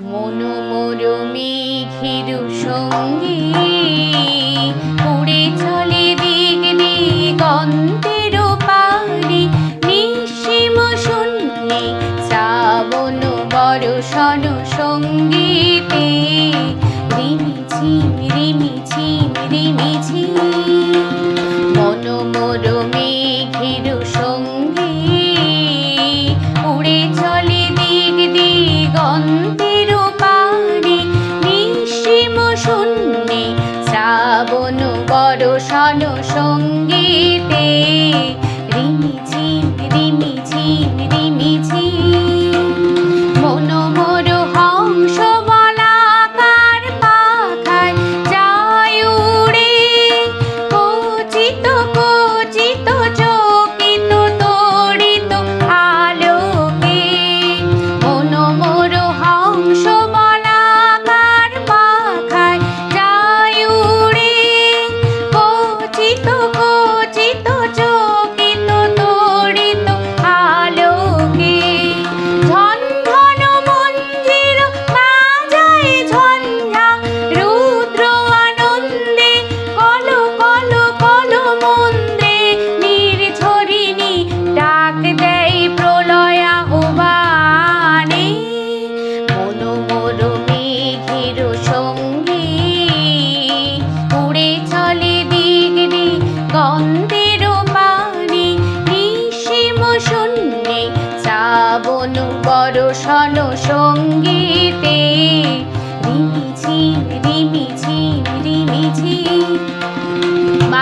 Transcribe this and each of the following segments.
মনোমর মেঘের সঙ্গী। উড়ে চলে দিক গন্ধের পাড়ি। নিঃসীম শূন্যে শ্রাবণ বড় সন সঙ্গীতে। রিমিছি ঝিম, রিমি সঙ্গীতে রিমি ঝিম রিমি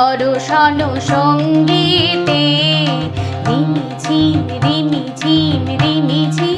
বরষণ সঙ্গীতে রিমিঝিম রিমিঝিম রিমিঝিম